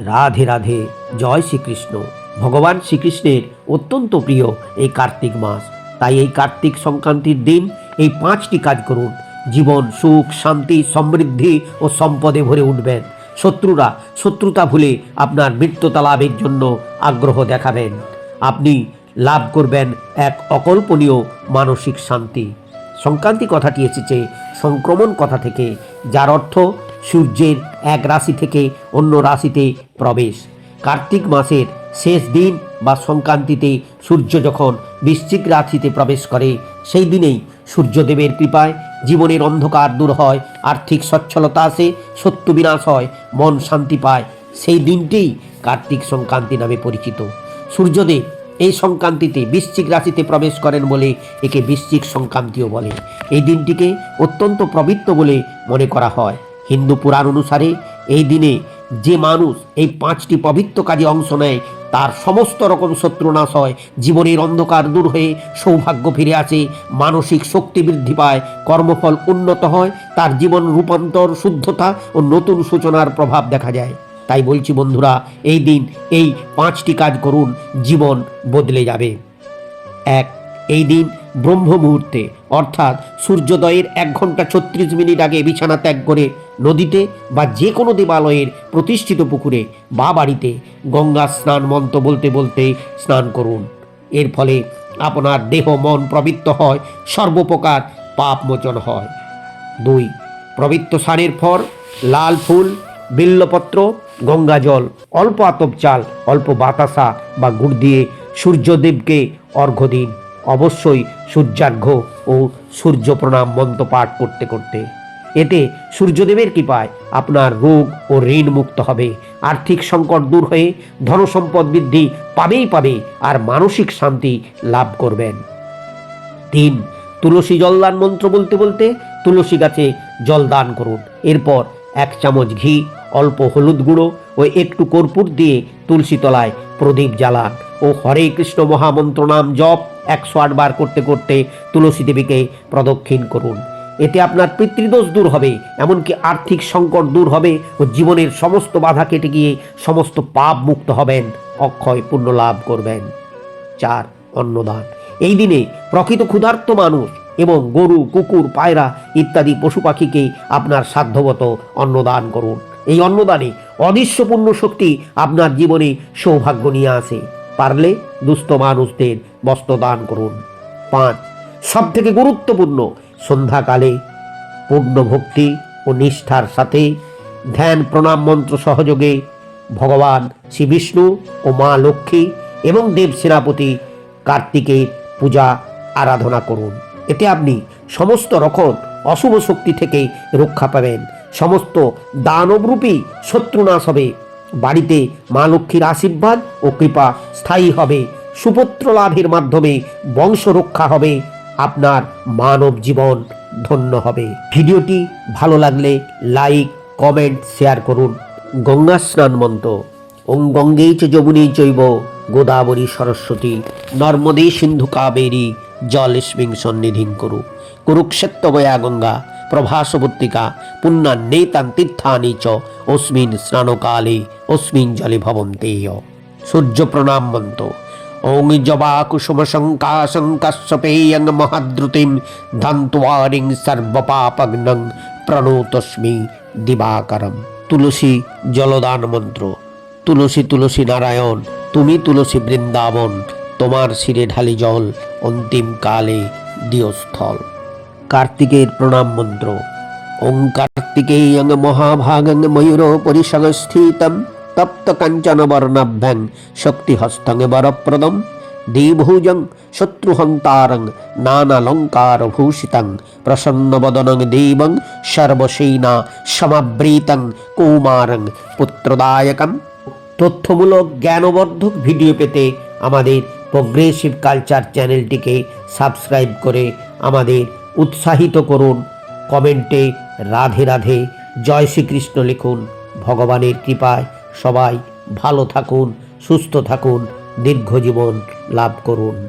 রাধে রাধে, জয় শ্রীকৃষ্ণ। ভগবান শ্রীকৃষ্ণের অত্যন্ত প্রিয় এই কার্তিক মাস। তাই এই কার্তিক সংক্রান্তির দিন এই পাঁচটি কাজ করুন। জীবন, সুখ, শান্তি, সমৃদ্ধি ও সম্পদে ভরে উঠবেন। শত্রুরা শত্রুতা ভুলে আপনার মৃত্যুতা লাভের জন্য আগ্রহ দেখাবেন। আপনি লাভ করবেন এক অকল্পনীয় মানসিক শান্তি। সংক্রান্তি কথাটি এসেছে সংক্রমণ কথা থেকে, যার অর্থ সূর্যের এক রাশি থেকে অন্য রাশিতে প্রবেশ। কার্তিক মাসের শেষ দিন বা সংক্রান্তিতে সূর্য যখন বৃশ্চিক রাশিতে প্রবেশ করে, সেই দিনেই সূর্যদেবের কৃপায় জীবনের অন্ধকার দূর হয়, আর্থিক সচ্ছলতা আসে, সত্য বিনাশ হয়, মন শান্তি পায়। সেই দিনটিই কার্তিক সংক্রান্তি নামে পরিচিত। সূর্যদেব এই সংক্রান্তিতে বৃশ্চিক রাশিতে প্রবেশ করেন বলে একে বৃশ্চিক সংক্রান্তিও বলে। এই দিনটিকে অত্যন্ত পবিত্র বলে মনে করা হয়। হিন্দু পুরাণ অনুসারে এই দিনে যে মানুষ এই পাঁচটি পবিত্র কাজে অংশ নেয়, তার সমস্ত রকম শত্রুনাশ হয়। জীবনের অন্ধকার দূর হয়ে সৌভাগ্য ফিরে আসে, মানসিক শক্তি বৃদ্ধি পায়, কর্মফল উন্নত হয়, তার জীবন রূপান্তর, শুদ্ধতা ও নতুন সূচনার প্রভাব দেখা যায়। তাই বলছি বন্ধুরা, এই দিন এই পাঁচটি কাজ করুন, জীবন বদলে যাবে। এক, এই দিন ব্রহ্ম মুহূর্তে অর্থাৎ সূর্যোদয়ের এক ঘণ্টা ছত্রিশ মিনিট আগে বিছানা ত্যাগ করে নদীতে বা যে কোনো দেবালয়ের প্রতিষ্ঠিত পুকুরে বা বাড়িতে গঙ্গা স্নান মন্ত্র বলতে বলতে স্নান করুন। এর ফলে আপনার দেহ মন প্রবৃত্ত হয়, সর্বপ্রকার পাপ মোচন হয়। দুই পবিত্র সারের পর লাল ফুল, বিল্লপত্র, গঙ্গা জল, অল্প আতপ চাল, অল্প বাতাসা বা গুড় দিয়ে সূর্যদেবকে অর্ঘ্য দিন। অবশ্যই সূর্যার্ঘ্য ও সূর্য প্রণাম মন্ত্র পাঠ করতে করতে। এতে সূর্যদেবের কৃপায় আপনার রোগ ও ঋণ মুক্ত হবে। আর্থিক সংকট দূর হয়ে ধনসম্পদ বৃদ্ধি পাবেই পাবে আর মানসিক শান্তি লাভ করবেন। তিন, তুলসী জলদান মন্ত্র বলতে বলতে তুলসী গাছে জল দান করুন। এরপর এক চামচ ঘি, অল্প হলুদ গুঁড়ো ও একটু কর্পূর দিয়ে তুলসী তলায় প্রদীপ জ্বালান ও হরে কৃষ্ণ মহামন্ত্র নাম জপ একশো আট বার করতে করতে তুলসী দেবীকে প্রদক্ষিণ করুন। এতে আপনার পিতৃদোষ দূর হবে, এমনকি আর্থিক সংকট দূর হবে ও জীবনের সমস্ত বাধা কেটে গিয়ে সমস্ত পাপ মুক্ত হবেন, অক্ষয় পুণ্য লাভ করবেন। চার, অন্নদান। এই দিনে প্রকৃত ক্ষুধার্ত মানুষ এবং গরু, কুকুর, পায়রা ইত্যাদি পশু পাখিকে আপনার সাধ্যবত অন্নদান করুন। এই অন্নদানে অদৃশ্যপূর্ণ শক্তি আপনার জীবনে সৌভাগ্য নিয়ে আসে। পারলে দুস্থ মানুষদের বস্ত্র দান করুন। পাঁচ সব থেকে গুরুত্বপূর্ণ, সন্ধ্যাকালে পূর্ণ ভক্তি ও নিষ্ঠার সাথে ধ্যান, প্রণাম, মন্ত্র সহযোগে ভগবান শ্রী বিষ্ণু ও মা লক্ষ্মী এবং দেব সেনাপতি কার্তিকের পূজা আরাধনা করুন। এতে আপনি সমস্ত রকম অশুভ শক্তি থেকে রক্ষা পাবেন। সমস্ত দানবরূপী শত্রুনাশ হবে। বাড়িতে মা লক্ষ্মীর আশীর্বাদ ও কৃপা স্থায়ী হবে। সুপুত্র লাভের মাধ্যমে বংশ রক্ষা হবে। আপনার মানব জীবন ধন্য হবে। ভিডিওটি ভালো লাগলে লাইক, কমেন্ট, শেয়ার করুন। গঙ্গা স্নান মন্ত্র। ওং গঙ্গেই চ যমুনেই চৈব গোদাবরী সরস্বতী। নর্মদে সিন্ধু কাবেরী জলেস্মিং সন্নিধিং করু। কুরুক্ষেত্র বয়া গঙ্গা। প্রভাসবর্তিকা, পুণ্যান্নেতান তীর্থানি চ, অস্মিন স্নানকালে অস্মিন জলে ভবন্তেয়। সূর্য প্রণাম মন্ত্র ওং জবা কুসুম শঙ্কাশং কাশ্যপেয়ং মহাদ্রুতিম ধান্তুয়ারিং সর্বপাপগ্নং প্রণোতস্মি দিবাকরম। তুলসী জলদান মন্ত্র, তুলসী তুলসী নারায়ণ, তুমি তুলসী বৃন্দাবন, তোমার শিরে ঢালি জল, অন্তিম কালে দিয়স্থল। কার্তিকের প্রণাম মন্ত্র। ওং কার্তিকেয়ং মহাভাগং ময়ূর পরিসংস্থিতম তপ্ত কাঞ্চন বর্ণাভ্যং শক্তিহস্তং বরপ্রদম দেভুজং শত্রুহন্তারং নানালঙ্কার ভূষিতং প্রসন্নবদনং দেবং সর্বসেনা সমাবৃতং কৌমারং পুত্রদায়কম। তথ্যমূলক জ্ঞানবর্ধক ভিডিও পেতে আমাদের প্রোগ্রেসিভ কালচার চ্যানেলটিকে সাবস্ক্রাইব করে আমাদের উৎসাহিত করুন। কমেন্টে রাধে রাধে। জয় শ্রীকৃষ্ণ লিখুন। ভগবানের কৃপায় সবাই ভালো থাকুন, সুস্থ থাকুন, দীর্ঘ জীবন লাভ করুন।